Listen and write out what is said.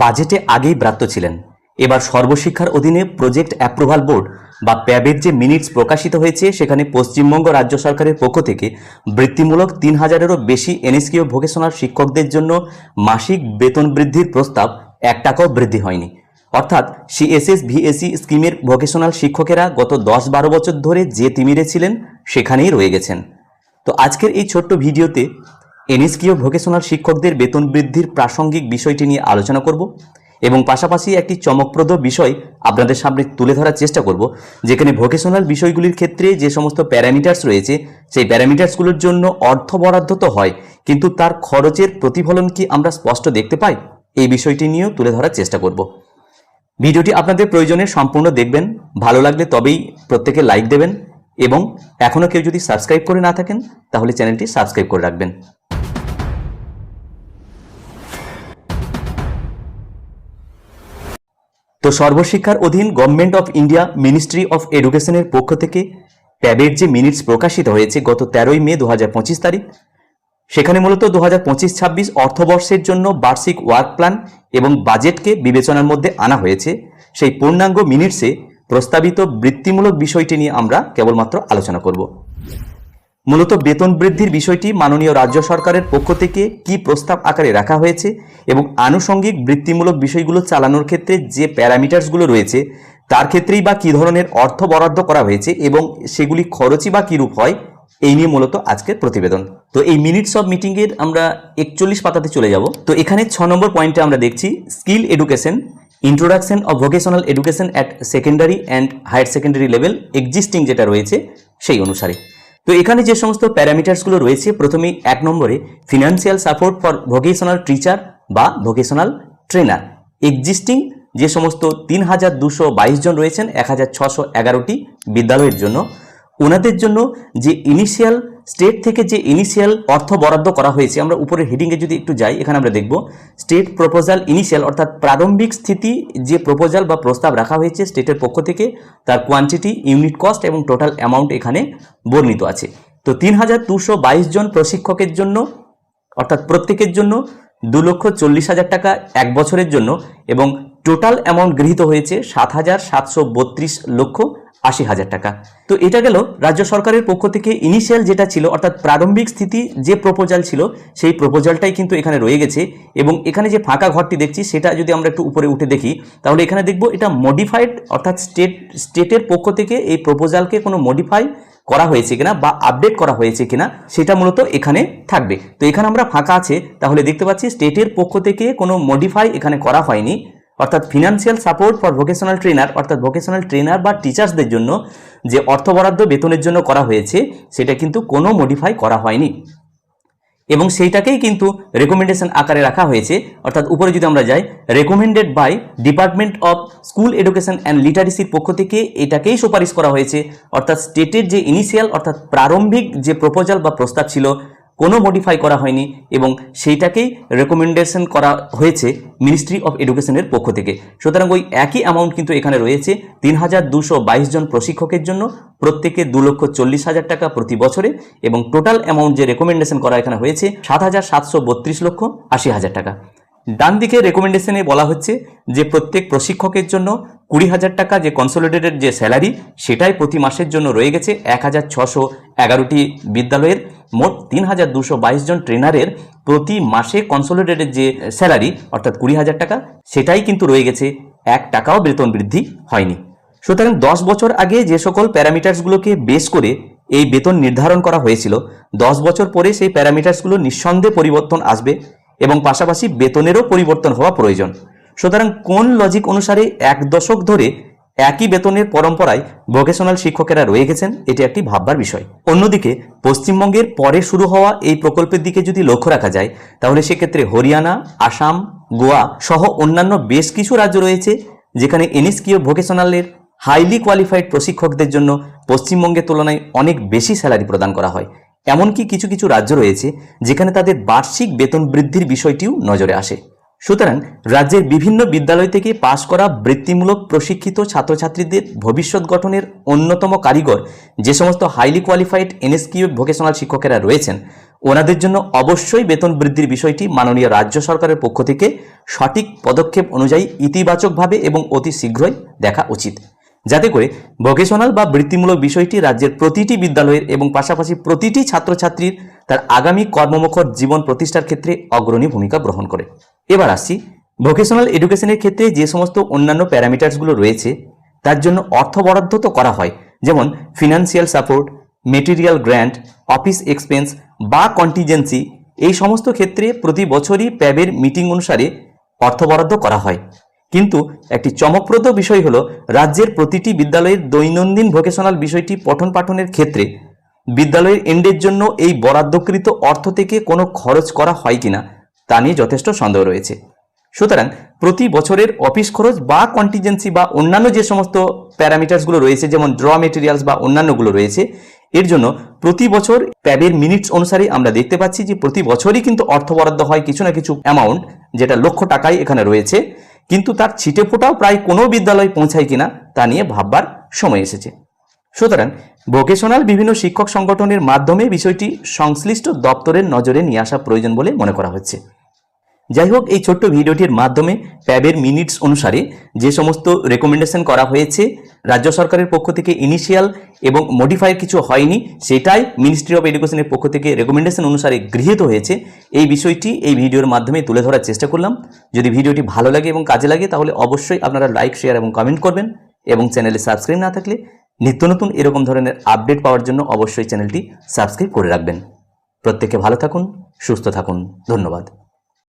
বাজেটে আগেই ব্রাত্য ছিলেন। এবার সর্বশিক্ষার অধীনে প্রজেক্ট অ্যাপ্রুভাল বোর্ড বা প্যাবের যে মিনিটস প্রকাশিত হয়েছে, সেখানে পশ্চিমবঙ্গ রাজ্য সরকারের পক্ষ থেকে বৃত্তিমূলক তিন হাজারেরও বেশি এনএসকিউ ভোকেশনাল শিক্ষকদের জন্য মাসিক বেতন বৃদ্ধির প্রস্তাব এক টাকাও বৃদ্ধি হয়নি। অর্থাৎ সিএসএস ভিএসি স্কিমের ভোকেশনাল শিক্ষকেরা গত দশ বারো বছর ধরে যে তিমিরে ছিলেন, সেখানেই রয়ে গেছেন। তো আজকের এই ছোট্ট ভিডিওতে এনএসকিউ ভোকেশনাল শিক্ষকদের বেতন বৃদ্ধির প্রাসঙ্গিক বিষয়টি নিয়ে আলোচনা করব এবং পাশাপাশি একটি চমকপ্রদ বিষয় আপনাদের সামনে তুলে ধরার চেষ্টা করব, যেখানে ভোকেশনাল বিষয়গুলির ক্ষেত্রে যে সমস্ত প্যারামিটার্স রয়েছে, সেই প্যারামিটার্সগুলোর জন্য অর্থ বরাদ্দ তো হয়, কিন্তু তার খরচের প্রতিফলন কি আমরা স্পষ্ট দেখতে পাই? এই বিষয়টি নিয়েও তুলে ধরার চেষ্টা করব। ভিডিওটি আপনাদের প্রয়োজনে সম্পূর্ণ দেখবেন, ভালো লাগলে তবেই প্রত্যেকে লাইক দেবেন এবং এখনও কেউ যদি সাবস্ক্রাইব করে না থাকেন, তাহলে চ্যানেলটি সাবস্ক্রাইব করে রাখবেন। তো সর্বশিক্ষার অধীন government of India ministry of এডুকেশনের পক্ষ থেকে ট্যাবের যে মিনিটস প্রকাশিত হয়েছে গত তেরোই মে দু হাজার পঁচিশ তারিখ, সেখানে মূলত দু হাজার পঁচিশ ছাব্বিশ অর্থবর্ষের জন্য বার্ষিক ওয়ার্ক প্ল্যান এবং বাজেটকে বিবেচনার মধ্যে আনা হয়েছে। সেই পূর্ণাঙ্গ মিনিটসে প্রস্তাবিত বৃত্তিমূলক বিষয়টি নিয়ে আমরা কেবলমাত্র আলোচনা করব। মূলত বেতন বৃদ্ধির বিষয়টি মাননীয় রাজ্য সরকারের পক্ষ থেকে কি প্রস্তাব আকারে রাখা হয়েছে এবং আনুষঙ্গিক বৃত্তিমূলক বিষয়গুলো চালানোর ক্ষেত্রে যে প্যারামিটার্সগুলো রয়েছে, তার ক্ষেত্রেই বা কী ধরনের অর্থ বরাদ্দ করা হয়েছে এবং সেগুলি খরচই বা কীরূপ হয়, এই নিয়ে মূলত আজকের প্রতিবেদন। তো এই মিনিটস অফ মিটিংয়ের আমরা একচল্লিশ পাতাতে চলে যাব। তো এখানে ছ নম্বর পয়েন্টে আমরা দেখছি, skill education, introduction of vocational education at secondary and higher secondary level existing যেটা রয়েছে সেই অনুসারে। তো এখানে যে সমস্ত প্যারামিটার্সগুলো রয়েছে, প্রথমেই এক নম্বরে financial support for vocational teacher বা ভোকেশনাল ট্রেনার এক্সিস্টিং যে সমস্ত তিন হাজার দুশো বাইশ জন রয়েছেন, এক হাজার ছশো এগারোটি বিদ্যালয়ের জন্য, ওনাদের জন্য যে ইনিশিয়াল স্টেট থেকে যে ইনিশিয়াল অর্থ বরাদ্দ করা হয়েছে, আমরা উপরের হেডিংয়ে যদি একটু যাই, এখানে আমরা দেখব স্টেট প্রপোজাল ইনিশিয়াল অর্থাৎ প্রারম্ভিক স্থিতি যে প্রপোজাল বা প্রস্তাব রাখা হয়েছে স্টেটের পক্ষ থেকে, তার কোয়ান্টিটি ইউনিট কস্ট এবং টোটাল অ্যামাউন্ট এখানে বর্ণিত আছে। তো তিন হাজার দুশো বাইশ জন প্রশিক্ষকের জন্য, অর্থাৎ প্রত্যেকের জন্য দু লক্ষ চল্লিশ হাজার টাকা এক বছরের জন্য এবং টোটাল অ্যামাউন্ট গৃহীত হয়েছে সাত হাজার সাতশো বত্রিশ লক্ষ আশি হাজার টাকা। তো এটা গেল রাজ্য সরকারের পক্ষ থেকে ইনিশিয়াল যেটা ছিল, অর্থাৎ প্রারম্ভিক স্থিতি যে প্রপোজাল ছিল, সেই প্রপোজালটাই কিন্তু এখানে রয়ে গেছে এবং এখানে যে ফাঁকা ঘরটি দেখছি, সেটা যদি আমরা একটু উপরে উঠে দেখি, তাহলে এখানে দেখব এটা মডিফাইড অর্থাৎ স্টেট স্টেটের পক্ষ থেকে এই প্রপোজালকে কোনো মডিফাই করা হয়েছে কিনা বা আপডেট করা হয়েছে কিনা, সেটা মূলত এখানে থাকবে। তো এখানে আমরা ফাঁকা আছে, তাহলে দেখতে পাচ্ছি স্টেটের পক্ষ থেকে কোনো মডিফাই এখানে করা হয়নি। অর্থাৎ financial support for vocational trainer অর্থাৎ ভোকেশনাল ট্রেনার বা টিচার্সদের জন্য যে অর্থ বরাদ্দ বেতনের জন্য করা হয়েছে, সেটা কিন্তু কোনো মডিফাই করা হয়নি। এবং সেইটাকেই কিন্তু রেকমেন্ডেশন আকারে রাখা হয়েছে। অর্থাৎ উপরে যদি আমরা যাই recommended by department of school education and লিটারেসির পক্ষ থেকে এটাকেই সুপারিশ করা হয়েছে। অর্থাৎ স্টেটের যে ইনিশিয়াল অর্থাৎ প্রারম্ভিক যে প্রপোজাল বা প্রস্তাব ছিল কোনো মডিফাই করা হয়নি এবং সেইটাকেই রেকমেন্ডেশন করা হয়েছে মিনিস্ট্রি অফ এডুকেশনের পক্ষ থেকে। সুতরাং ওই একই অ্যামাউন্ট কিন্তু এখানে রয়েছে তিন হাজার দুশো বাইশ জন প্রশিক্ষকের জন্য, প্রত্যেকে দু লক্ষ চল্লিশ হাজার টাকা প্রতি বছরে এবং টোটাল অ্যামাউন্ট যে রেকমেন্ডেশন করা এখানে হয়েছে সাত হাজার সাতশো বত্রিশ লক্ষ আশি হাজার টাকা। ডান দিকে রেকমেন্ডেশনে বলা হচ্ছে যে প্রত্যেক প্রশিক্ষকের জন্য কুড়ি হাজার টাকা যে কনসোলিডেটেড যে স্যালারি সেটাই প্রতি মাসের জন্য রয়ে গেছে এক হাজার ছশো এগারোটি বিদ্যালয়ের। মোট তিন হাজার দুশো বাইশ জন ট্রেনারের প্রতি মাসে কনসোলিডেটেড যে স্যালারি অর্থাৎ কুড়ি হাজার টাকা, সেটাই কিন্তু রয়ে গেছে। এক টাকাও বেতন বৃদ্ধি হয়নি। সুতরাং দশ বছর আগে যে সকল প্যারামিটার্সগুলোকে বেস করে এই বেতন নির্ধারণ করা হয়েছিল, দশ বছর পরে সেই প্যারামিটার্সগুলো নিঃসন্দেহে পরিবর্তন আসবে এবং পাশাপাশি বেতনেরও পরিবর্তন হওয়া প্রয়োজন। সুতরাং কোন লজিক অনুসারে এক দশক ধরে একই বেতনের পরম্পরায় ভোকেশনাল শিক্ষকেরা রয়ে গেছেন, এটি একটি ভাববার বিষয়। অন্যদিকে, পশ্চিমবঙ্গের পরে শুরু হওয়া এই প্রকল্পের দিকে যদি লক্ষ্য রাখা যায়, তাহলে সেক্ষেত্রে হরিয়ানা, আসাম, গোয়া সহ অন্যান্য বেশ কিছু রাজ্য রয়েছে, যেখানে এনএসকিও ভোকেশনালের হাইলি কোয়ালিফাইড প্রশিক্ষকদের জন্য পশ্চিমবঙ্গের তুলনায় অনেক বেশি স্যালারি প্রদান করা হয়। এমনকি কিছু কিছু রাজ্য রয়েছে, যেখানে তাদের বার্ষিক বেতন বৃদ্ধির বিষয়টিও নজরে আসে। সুতরাং রাজ্যের বিভিন্ন বিদ্যালয় থেকে পাশ করা বৃত্তিমূলক প্রশিক্ষিত ছাত্রছাত্রীদের ভবিষ্যৎ গঠনের অন্যতম কারিগর যে সমস্ত হাইলি কোয়ালিফাইড এনএসকিউ ভোকেশনাল শিক্ষকেরা রয়েছেন, ওনাদের জন্য অবশ্যই বেতন বৃদ্ধির বিষয়টি মাননীয় রাজ্য সরকারের পক্ষ থেকে সঠিক পদক্ষেপ অনুযায়ী ইতিবাচকভাবে এবং অতি শীঘ্রই দেখা উচিত। যাতে করে ভোকেশনাল বা বৃত্তিমূলক বিষয়টি রাজ্যের প্রতিটি বিদ্যালয়ের এবং পাশাপাশি প্রতিটি ছাত্রছাত্রীর তার আগামী কর্মমুখর জীবন প্রতিষ্ঠার ক্ষেত্রে অগ্রণী ভূমিকা গ্রহণ করে। এবার আসছি ভোকেশনাল এডুকেশনের ক্ষেত্রে যে সমস্ত অন্যান্য প্যারামিটার্সগুলো রয়েছে, তার জন্য অর্থ বরাদ্দ তো করা হয়, যেমন financial support material grant office expense বা কন্টিজেন্সি এই সমস্ত ক্ষেত্রে প্রতি বছরই প্যাবের মিটিং অনুসারে অর্থ বরাদ্দ করা হয়। কিন্তু একটি চমকপ্রদ বিষয় হলো, রাজ্যের প্রতিটি বিদ্যালয়ের দৈনন্দিন ভোকেশনাল বিষয়টি পঠন পাঠনের ক্ষেত্রে বিদ্যালয়ের এন্ডের জন্য এই বরাদ্দকৃত অর্থ থেকে কোনো খরচ করা হয় কিনা, তা নিয়ে যথেষ্ট সন্দেহ রয়েছে। সুতরাং প্রতি বছরের অফিস খরচ বা কন্টিজেন্সি বা অন্যান্য যে সমস্ত প্যারামিটার্সগুলো রয়েছে, যেমন ড্র মেটেরিয়ালস বা অন্যান্যগুলো রয়েছে, এর জন্য প্রতি বছর প্যাবের মিনিটস অনুসারে আমরা দেখতে পাচ্ছি যে প্রতি বছরই কিন্তু অর্থ বরাদ্দ হয় কিছু না কিছু অ্যামাউন্ট যেটা লক্ষ টাকাই এখানে রয়েছে। কিন্তু তার ছিটে ফোটাও প্রায় কোনো বিদ্যালয় পৌঁছায় কিনা, তা নিয়ে ভাববার সময় এসেছে। সুতরাং ভোকেশনাল বিভিন্ন শিক্ষক সংগঠনের মাধ্যমে বিষয়টি সংশ্লিষ্ট দপ্তরের নজরে নিয়ে আসা প্রয়োজন বলে মনে করা হচ্ছে। যাই হোক, এই ছোট্ট ভিডিওটির মাধ্যমে প্যাবের মিনিটস অনুসারে যে সমস্ত রেকমেন্ডেশন করা হয়েছে, রাজ্য সরকারের পক্ষ থেকে ইনিশিয়াল এবং মডিফাইয়ের কিছু হয়নি, সেটাই মিনিস্ট্রি অফ এডুকেশনের পক্ষ থেকে রেকমেন্ডেশন অনুসারে গৃহীত হয়েছে। এই বিষয়টি এই ভিডিওর মাধ্যমে তুলে ধরার চেষ্টা করলাম। যদি ভিডিওটি ভালো লাগে এবং কাজে লাগে, তাহলে অবশ্যই আপনারা লাইক শেয়ার এবং কমেন্ট করবেন এবং চ্যানেলে সাবস্ক্রাইব না থাকলে নিত্য নতুন এরকম ধরনের আপডেট পাওয়ার জন্য অবশ্যই চ্যানেলটি সাবস্ক্রাইব করে রাখবেন। প্রত্যেকে ভালো থাকুন, সুস্থ থাকুন। ধন্যবাদ।